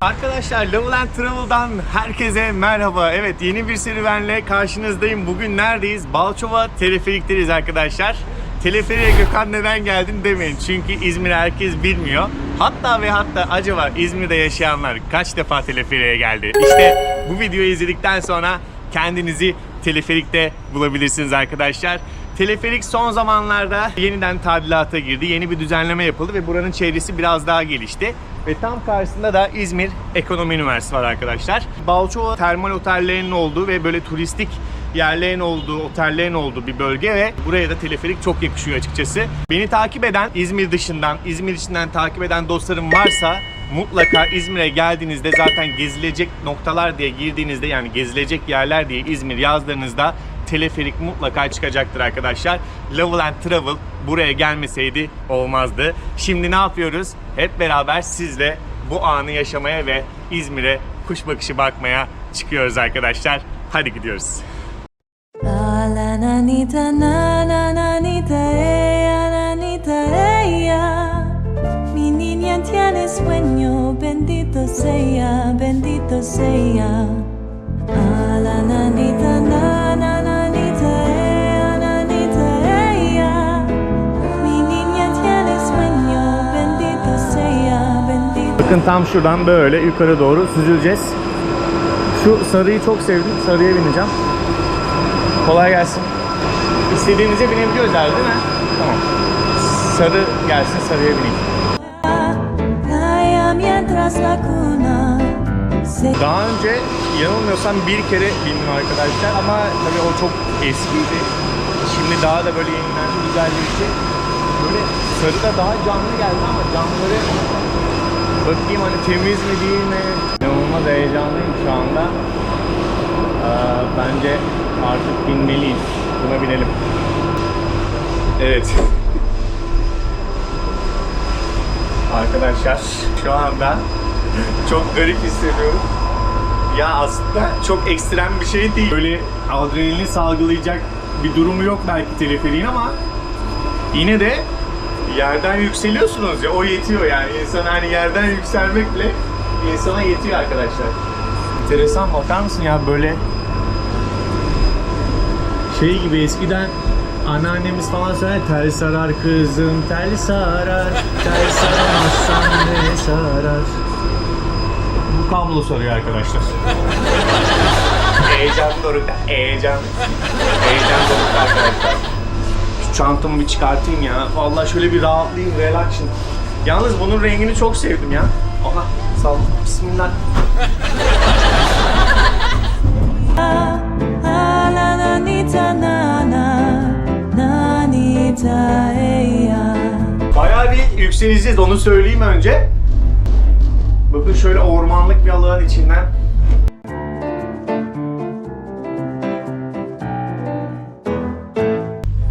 Arkadaşlar Level and Travel'dan herkese merhaba. Evet yeni bir serüvenle karşınızdayım. Bugün neredeyiz? Balçova Teleferik'teyiz arkadaşlar. Teleferiğe Gökhan neden geldin demeyin. Çünkü İzmir'i herkes bilmiyor. Hatta ve hatta acaba İzmir'de yaşayanlar kaç defa teleferiğe geldi? İşte bu videoyu izledikten sonra kendinizi teleferikte bulabilirsiniz arkadaşlar. Teleferik son zamanlarda yeniden tadilata girdi. Yeni bir düzenleme yapıldı ve buranın çevresi biraz daha gelişti. Ve tam karşısında da İzmir Ekonomi Üniversitesi var arkadaşlar. Balçova termal otellerinin olduğu ve böyle turistik yerlerin olduğu, otellerin olduğu bir bölge ve buraya da teleferik çok yakışıyor açıkçası. Beni takip eden İzmir dışından, İzmir içinden takip eden dostlarım varsa mutlaka İzmir'e geldiğinizde zaten gezilecek noktalar diye girdiğinizde yani gezilecek yerler diye İzmir yazdığınızda teleferik mutlaka çıkacaktır arkadaşlar. Level and Travel buraya gelmeseydi olmazdı. Şimdi ne yapıyoruz? Hep beraber sizle bu anı yaşamaya ve İzmir'e kuş bakışı bakmaya çıkıyoruz arkadaşlar. Hadi gidiyoruz. Tiene sueño bendito sea bendito sea Ah, la nanita na Bakın tam şuradan böyle yukarı doğru süzüleceğiz. Şu sarıyı çok sevdim. Sarıya bineceğim. Kolay gelsin. İstediğinize binebiliyoruz herhalde değil mi? Tamam. Sarı gelsin sarıya bineyim. Daha önce yanılmıyorsam bir kere bindim arkadaşlar ama tabii o çok eskiydi. Şimdi daha da böyle yenilendi, güzelleşti. Böyle sarı da daha canlı geldi ama camları bakayım hani temiz mi değil mi? İnanılmaz heyecanlıyım şu anda. Ee, bence artık binmeliyiz. Buna binelim. Evet. Arkadaşlar şu anda çok garip hissediyorum. Ya aslında çok ekstrem bir şey değil. Böyle adrenalini salgılayacak bir durumu yok belki teleferiğin ama yine de yerden yükseliyorsunuz ya o yetiyor yani. İnsan hani yerden yükselmek bile insana yetiyor arkadaşlar. Enteresan bakar mısın ya böyle şey gibi eskiden anneannemiz falan söyler tel sarar kızım tel sarar tel saramazsan ne sarar bu kablo sarıyor arkadaşlar heyecan dorukta heyecan heyecan dorukta arkadaşlar çantamı bir çıkartayım ya. Vallahi şöyle bir rahatlayayım relaxing yalnız bunun rengini çok sevdim ya. Aha sağ ol. Bismillah. Ah, Bayağı bir yükseleceğiz onu söyleyeyim önce. Bakın şöyle ormanlık bir alanın içinden.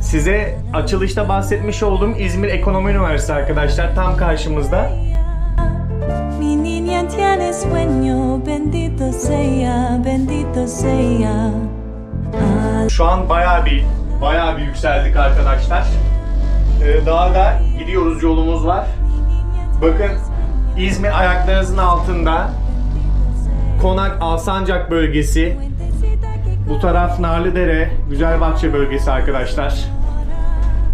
Size açılışta bahsetmiş olduğum İzmir Ekonomi Üniversitesi arkadaşlar tam karşımızda. Mi niña tiene sueño bendito sea bendito sea Ah, Şu an bayağı bir bayağı bir yükseldik arkadaşlar. Ee, daha da gidiyoruz yolumuz var. Bakın İzmir ayaklarınızın altında. Konak Alsancak bölgesi. Bu taraf Narlıdere, Güzelbahçe bölgesi arkadaşlar.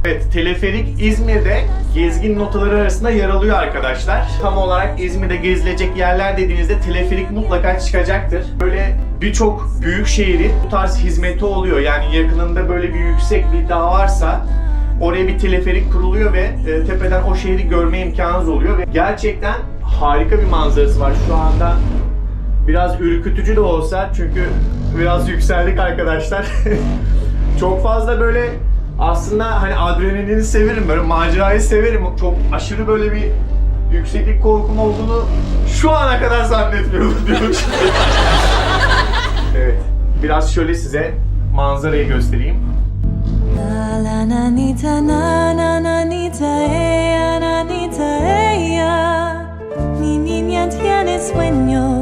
Evet, teleferik İzmir'de gezgin notaları arasında yer alıyor arkadaşlar. Tam olarak İzmir'de gezilecek yerler dediğinizde teleferik mutlaka çıkacaktır. Böyle birçok büyük şehrin bu tarz hizmeti oluyor. Yani yakınında böyle bir yüksek bir dağ varsa oraya bir teleferik kuruluyor ve e, tepeden o şehri görme imkanınız oluyor. Ve gerçekten harika bir manzarası var şu anda. Biraz ürkütücü de olsa çünkü biraz yükseldik arkadaşlar. Çok fazla böyle aslında hani adrenalini severim böyle macerayı severim. Çok aşırı böyle bir yükseklik korkum olduğunu şu ana kadar zannetmiyordum diyorum evet. Biraz şöyle size manzarayı göstereyim.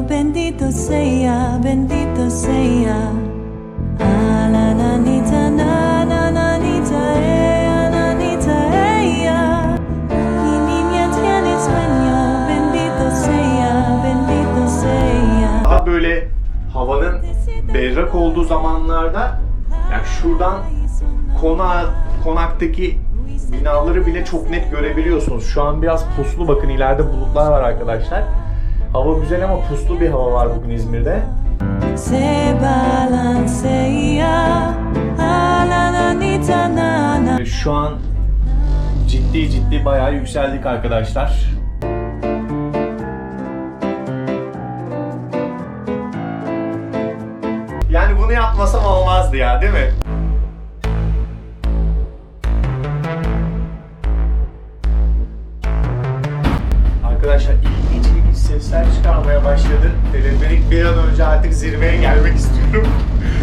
Bendito sea bendito sea Ah, la nanita na berrak olduğu zamanlarda yani şuradan konağa, konaktaki binaları bile çok net görebiliyorsunuz. Şu an biraz puslu bakın ileride bulutlar var arkadaşlar. Hava güzel ama puslu bir hava var bugün İzmir'de. Şu an ciddi ciddi bayağı yükseldik arkadaşlar. Bunu yapmasam olmazdı ya değil mi? Arkadaşlar ilginç ilginç sesler çıkarmaya başladı. Teleferik bir an önce artık zirveye gelmek istiyorum.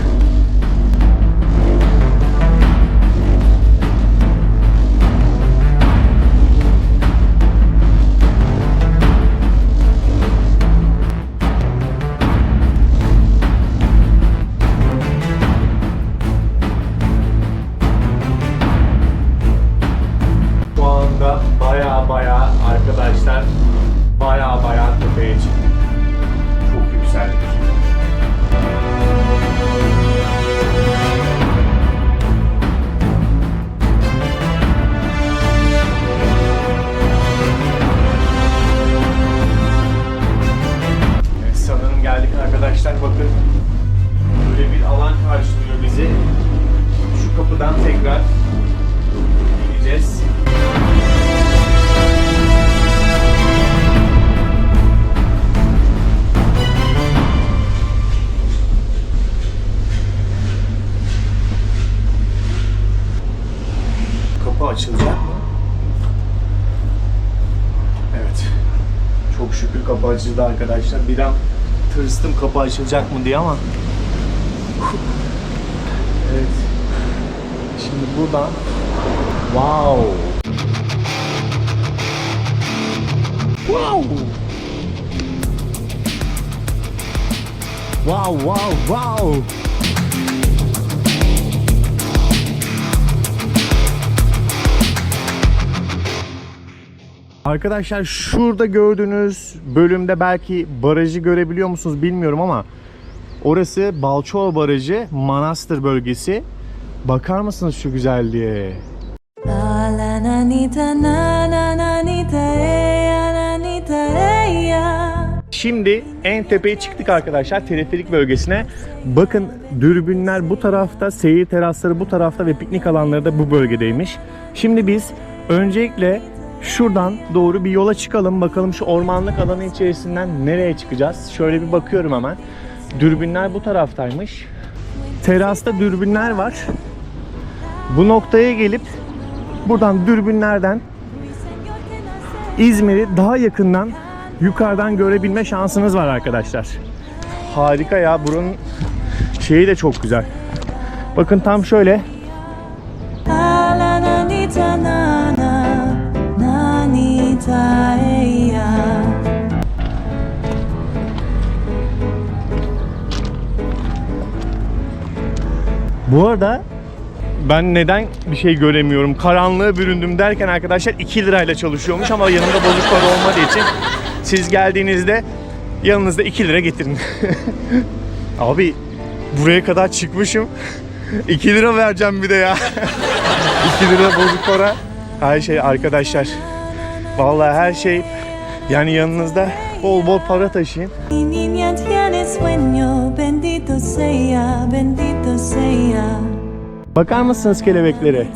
Çok şükür kapı açıldı arkadaşlar. Bir an tırstım kapı açılacak mı diye ama. Evet. Şimdi buradan Wow. Wow. Wow, wow, wow. Arkadaşlar şurada gördüğünüz bölümde belki barajı görebiliyor musunuz bilmiyorum ama orası Balçova Barajı, Manastır bölgesi. Bakar mısınız şu güzelliğe? Şimdi en tepeye çıktık arkadaşlar teleferik bölgesine. Bakın dürbünler bu tarafta, seyir terasları bu tarafta ve piknik alanları da bu bölgedeymiş. Şimdi biz öncelikle şuradan doğru bir yola çıkalım. Bakalım şu ormanlık alanı içerisinden nereye çıkacağız? Şöyle bir bakıyorum hemen. Dürbünler bu taraftaymış. Terasta dürbünler var. Bu noktaya gelip buradan dürbünlerden İzmir'i daha yakından yukarıdan görebilme şansınız var arkadaşlar. Harika ya buranın şeyi de çok güzel. Bakın tam şöyle Bu arada ben neden bir şey göremiyorum, karanlığa büründüm derken arkadaşlar 2 lirayla çalışıyormuş ama yanında bozuk para olmadığı için siz geldiğinizde yanınızda 2 lira getirin. Abi buraya kadar çıkmışım. 2 lira vereceğim bir de ya. 2 lira bozuk para. Her şey arkadaşlar. Vallahi her şey yani yanınızda bol bol para taşıyın. Mi niña tiene sueño, bendito sea, bendito sea. Bakar mısınız kelebeklere?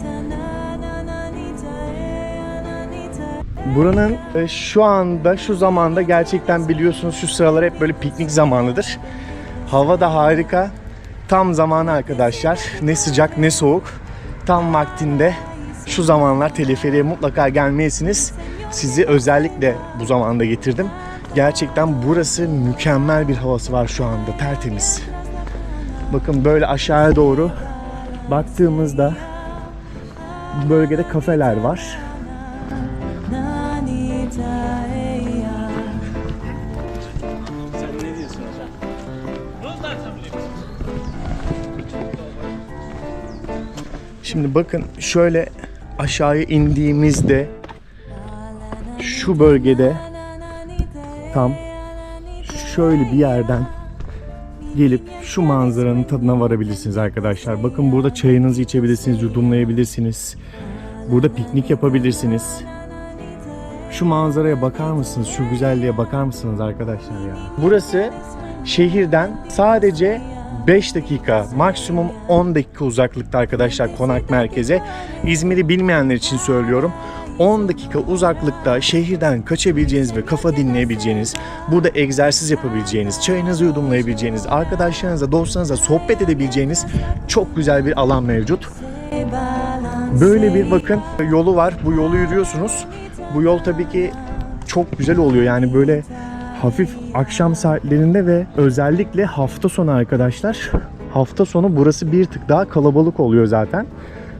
Buranın e, şu anda şu zamanda gerçekten biliyorsunuz şu sıralar hep böyle piknik zamanıdır. Hava da harika. Tam zamanı arkadaşlar. Ne sıcak ne soğuk. Tam vaktinde şu zamanlar teleferiye mutlaka gelmelisiniz. Sizi özellikle bu zamanda getirdim. Gerçekten burası mükemmel bir havası var şu anda. Tertemiz. Bakın böyle aşağıya doğru baktığımızda bu bölgede kafeler var. Şimdi bakın şöyle aşağıya indiğimizde şu bölgede tam şöyle bir yerden gelip şu manzaranın tadına varabilirsiniz arkadaşlar. Bakın burada çayınızı içebilirsiniz, yudumlayabilirsiniz. Burada piknik yapabilirsiniz. Şu manzaraya bakar mısınız? Şu güzelliğe bakar mısınız arkadaşlar ya? Burası şehirden sadece 5 dakika, maksimum 10 dakika uzaklıkta arkadaşlar konak merkeze. İzmir'i bilmeyenler için söylüyorum. 10 dakika uzaklıkta şehirden kaçabileceğiniz ve kafa dinleyebileceğiniz, burada egzersiz yapabileceğiniz, çayınızı yudumlayabileceğiniz, arkadaşlarınızla, dostlarınızla sohbet edebileceğiniz çok güzel bir alan mevcut. Böyle bir bakın yolu var. Bu yolu yürüyorsunuz. Bu yol tabii ki çok güzel oluyor. Yani böyle hafif akşam saatlerinde ve özellikle hafta sonu arkadaşlar. Hafta sonu burası bir tık daha kalabalık oluyor zaten.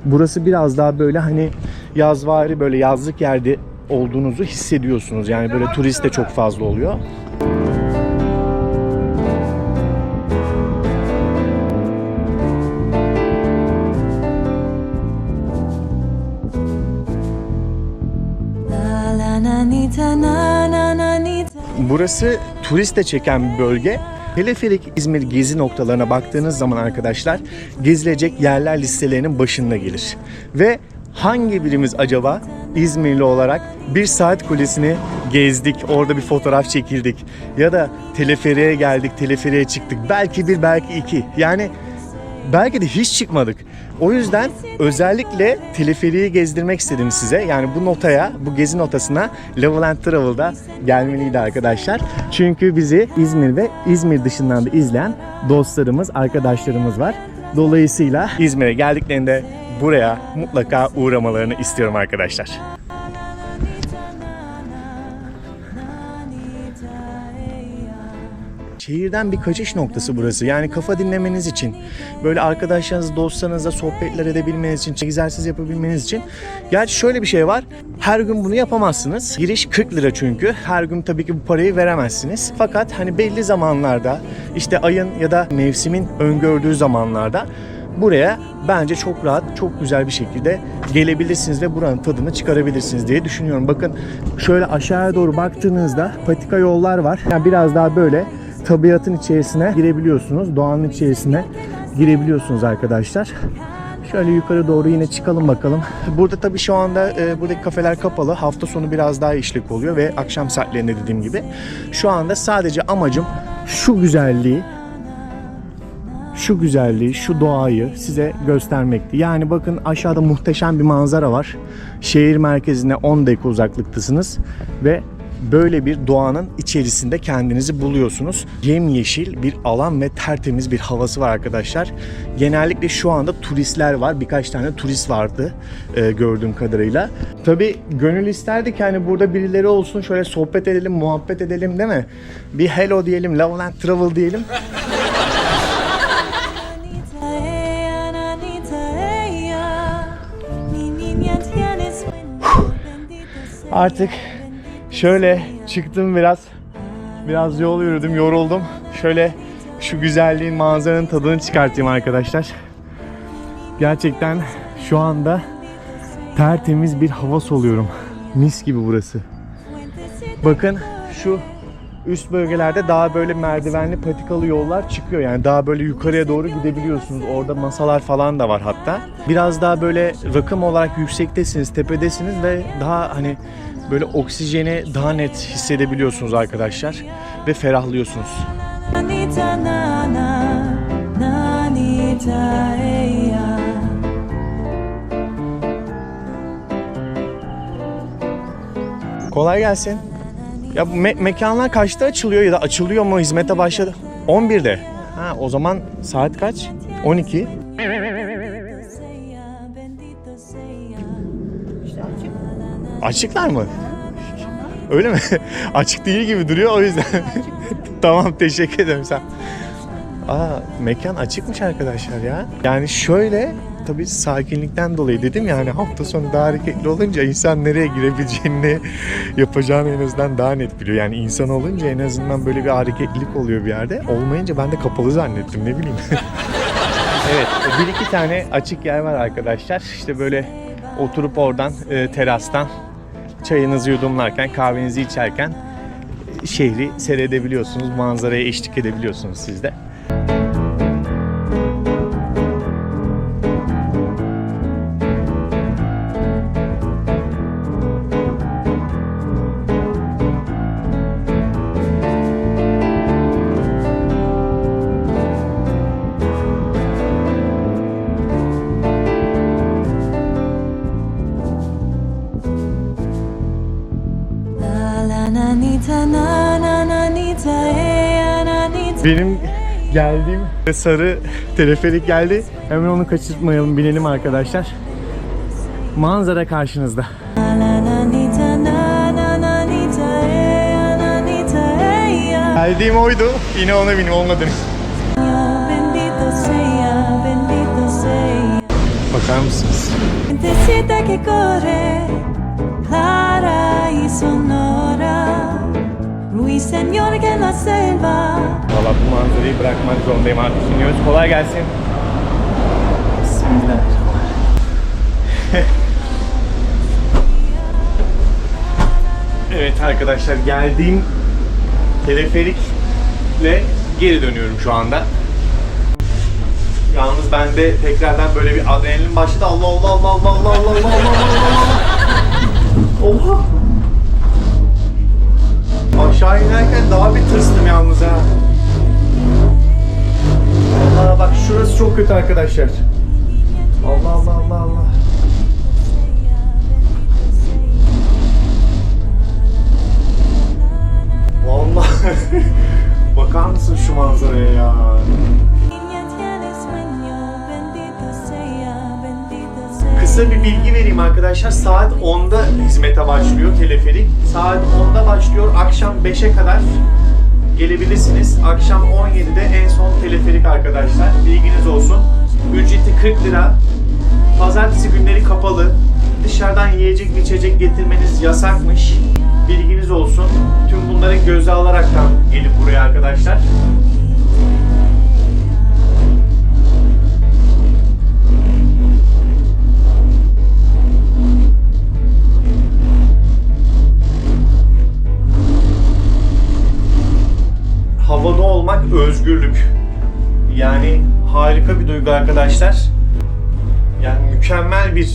Burası biraz daha böyle hani yazvari böyle yazlık yerde olduğunuzu hissediyorsunuz. Yani böyle turist de çok fazla oluyor. Burası turist de çeken bir bölge. Teleferik İzmir gezi noktalarına baktığınız zaman arkadaşlar gezilecek yerler listelerinin başında gelir. Ve hangi birimiz acaba İzmirli olarak bir saat kulesini gezdik, orada bir fotoğraf çekildik ya da teleferiğe geldik, teleferiğe çıktık. Belki bir, belki iki. Yani belki de hiç çıkmadık. O yüzden özellikle teleferiği gezdirmek istedim size. Yani bu notaya, bu gezi notasına Level and Travel'da gelmeliydi arkadaşlar. Çünkü bizi İzmir ve İzmir dışından da izleyen dostlarımız, arkadaşlarımız var. Dolayısıyla İzmir'e geldiklerinde buraya mutlaka uğramalarını istiyorum arkadaşlar. Şehirden bir kaçış noktası burası. Yani kafa dinlemeniz için, böyle arkadaşlarınızla, dostlarınızla sohbetler edebilmeniz için, egzersiz yapabilmeniz için. Gerçi şöyle bir şey var. Her gün bunu yapamazsınız. Giriş 40 lira çünkü. Her gün tabii ki bu parayı veremezsiniz. Fakat hani belli zamanlarda, işte ayın ya da mevsimin öngördüğü zamanlarda buraya bence çok rahat, çok güzel bir şekilde gelebilirsiniz ve buranın tadını çıkarabilirsiniz diye düşünüyorum. Bakın şöyle aşağıya doğru baktığınızda patika yollar var. Yani biraz daha böyle tabiatın içerisine girebiliyorsunuz. Doğanın içerisine girebiliyorsunuz arkadaşlar. Şöyle yukarı doğru yine çıkalım bakalım. Burada tabii şu anda e, buradaki kafeler kapalı. Hafta sonu biraz daha işlek oluyor ve akşam saatlerinde dediğim gibi. Şu anda sadece amacım şu güzelliği şu güzelliği, şu doğayı size göstermekti. Yani bakın aşağıda muhteşem bir manzara var. Şehir merkezine 10 dakika uzaklıktasınız ve böyle bir doğanın içerisinde kendinizi buluyorsunuz. Yemyeşil bir alan ve tertemiz bir havası var arkadaşlar. Genellikle şu anda turistler var. Birkaç tane turist vardı e, gördüğüm kadarıyla. Tabii gönül isterdi ki hani burada birileri olsun şöyle sohbet edelim, muhabbet edelim değil mi? Bir hello diyelim, love and travel diyelim. Artık şöyle çıktım biraz. Biraz yol yürüdüm, yoruldum. Şöyle şu güzelliğin, manzaranın tadını çıkartayım arkadaşlar. Gerçekten şu anda tertemiz bir hava soluyorum. Mis gibi burası. Bakın şu üst bölgelerde daha böyle merdivenli patikalı yollar çıkıyor. Yani daha böyle yukarıya doğru gidebiliyorsunuz. Orada masalar falan da var hatta. Biraz daha böyle rakım olarak yüksektesiniz, tepedesiniz ve daha hani böyle oksijeni daha net hissedebiliyorsunuz arkadaşlar ve ferahlıyorsunuz. Kolay gelsin. Ya me- mekanlar kaçta açılıyor ya da açılıyor mu hizmete başladı? 11'de. Ha o zaman saat kaç? 12. Sea, bendito sea. Açıklar mı? Öyle mi? Açık değil gibi duruyor o yüzden. tamam teşekkür ederim sen. Aa mekan açıkmış arkadaşlar ya. Yani şöyle tabii sakinlikten dolayı dedim ya hani hafta sonu daha hareketli olunca insan nereye girebileceğini yapacağını en azından daha net biliyor. Yani insan olunca en azından böyle bir hareketlilik oluyor bir yerde. Olmayınca ben de kapalı zannettim ne bileyim. evet bir iki tane açık yer var arkadaşlar. İşte böyle oturup oradan e, terastan çayınızı yudumlarken kahvenizi içerken e, şehri seyredebiliyorsunuz. Manzaraya eşlik edebiliyorsunuz siz de. Benim geldiğim sarı teleferik geldi. Hemen onu kaçırmayalım, binelim arkadaşlar. Manzara karşınızda. Geldiğim oydu. Yine ona binim, onunla dönüş. Bakar mısınız? Ruiseñor que en la selva. Valla bu manzarayı bırakmak zorundayım artık. İniyoruz. Kolay gelsin. Bismillahirrahmanirrahim. evet arkadaşlar geldiğim teleferikle geri dönüyorum şu anda. Yalnız bende tekrardan böyle bir adrenalin başladı. Allah Allah Allah Allah Allah Allah Allah Allah Allah. Oha. Aşağı inerken daha bir tırstım yalnız ha. Allah bak şurası çok kötü arkadaşlar. Allah Allah Allah Allah. Vallahi bakar mısın şu manzaraya ya? Kısa bir bilgi vereyim arkadaşlar. Saat 10'da hizmete başlıyor teleferik. Saat 10'da başlıyor. Akşam 5'e kadar gelebilirsiniz. Akşam 17'de en son teleferik arkadaşlar. Bilginiz olsun. Ücreti 40 lira. Pazartesi günleri kapalı. Dışarıdan yiyecek içecek getirmeniz yasakmış. Bilginiz olsun. Tüm bunları göze alaraktan gelip buraya arkadaşlar. Havada olmak özgürlük. Yani harika bir duygu arkadaşlar. Yani mükemmel bir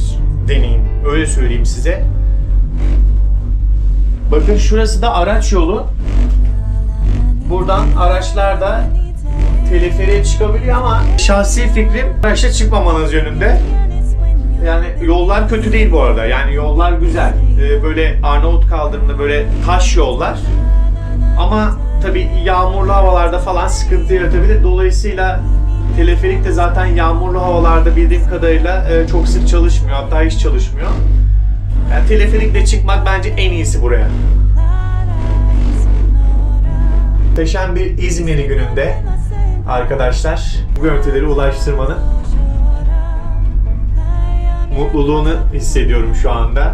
deneyim. Öyle söyleyeyim size. Bakın şurası da araç yolu. Buradan araçlar da teleferiğe çıkabiliyor ama şahsi fikrim araçla çıkmamanız yönünde. Yani yollar kötü değil bu arada. Yani yollar güzel. Ee, böyle Arnavut kaldırımda böyle taş yollar. Ama tabi yağmurlu havalarda falan sıkıntı yaratabilir. Dolayısıyla teleferik de zaten yağmurlu havalarda bildiğim kadarıyla e, çok sık çalışmıyor. Hatta hiç çalışmıyor. Yani teleferikle çıkmak bence en iyisi buraya. Muhteşem bir İzmir gününde arkadaşlar bu görüntüleri ulaştırmanın mutluluğunu hissediyorum şu anda.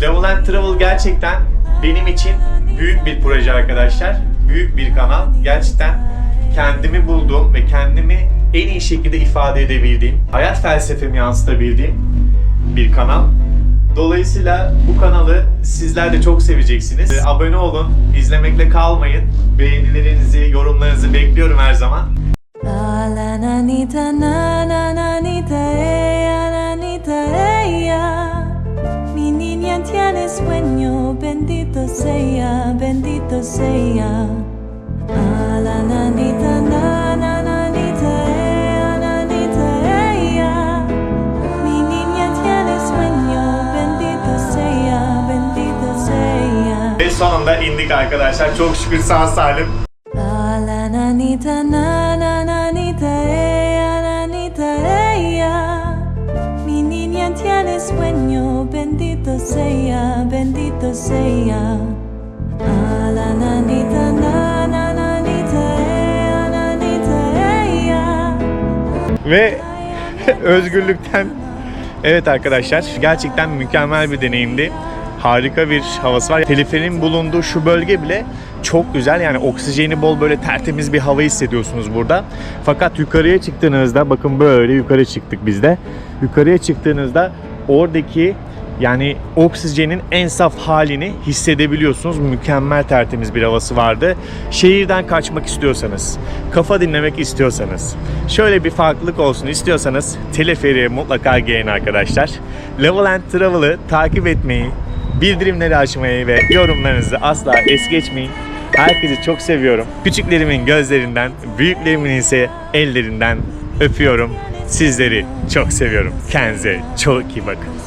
Level Travel gerçekten benim için büyük bir proje arkadaşlar. Büyük bir kanal. Gerçekten kendimi bulduğum ve kendimi en iyi şekilde ifade edebildiğim, hayat felsefemi yansıtabildiğim bir kanal. Dolayısıyla bu kanalı sizler de çok seveceksiniz. Ee, Abone olun, izlemekle kalmayın. Beğenilerinizi, yorumlarınızı bekliyorum her zaman. Tiene sueño, bendito sea, bendito sea. A la nanita, na, na, nanita, hey, ananita, hey, ya. Mi niña tiene sueño, bendito sea, bendito sea. Ve sonunda indik arkadaşlar. Çok şükür sağ salim. A la nanita, na, bendito sea, bendito sea. A la nanita, na, na, nanita, hey, ananita, hey, ya. Ve özgürlükten Evet arkadaşlar gerçekten mükemmel bir deneyimdi. Harika bir havası var. Teleferin bulunduğu şu bölge bile çok güzel. Yani oksijeni bol böyle tertemiz bir hava hissediyorsunuz burada. Fakat yukarıya çıktığınızda bakın böyle yukarı çıktık biz de. Yukarıya çıktığınızda oradaki yani oksijenin en saf halini hissedebiliyorsunuz. Mükemmel tertemiz bir havası vardı. Şehirden kaçmak istiyorsanız, kafa dinlemek istiyorsanız, şöyle bir farklılık olsun istiyorsanız teleferiye mutlaka gelin arkadaşlar. Level and Travel'ı takip etmeyi, bildirimleri açmayı ve yorumlarınızı asla es geçmeyin. Herkesi çok seviyorum. Küçüklerimin gözlerinden, büyüklerimin ise ellerinden öpüyorum. Sizleri çok seviyorum. Kendinize çok iyi bakın.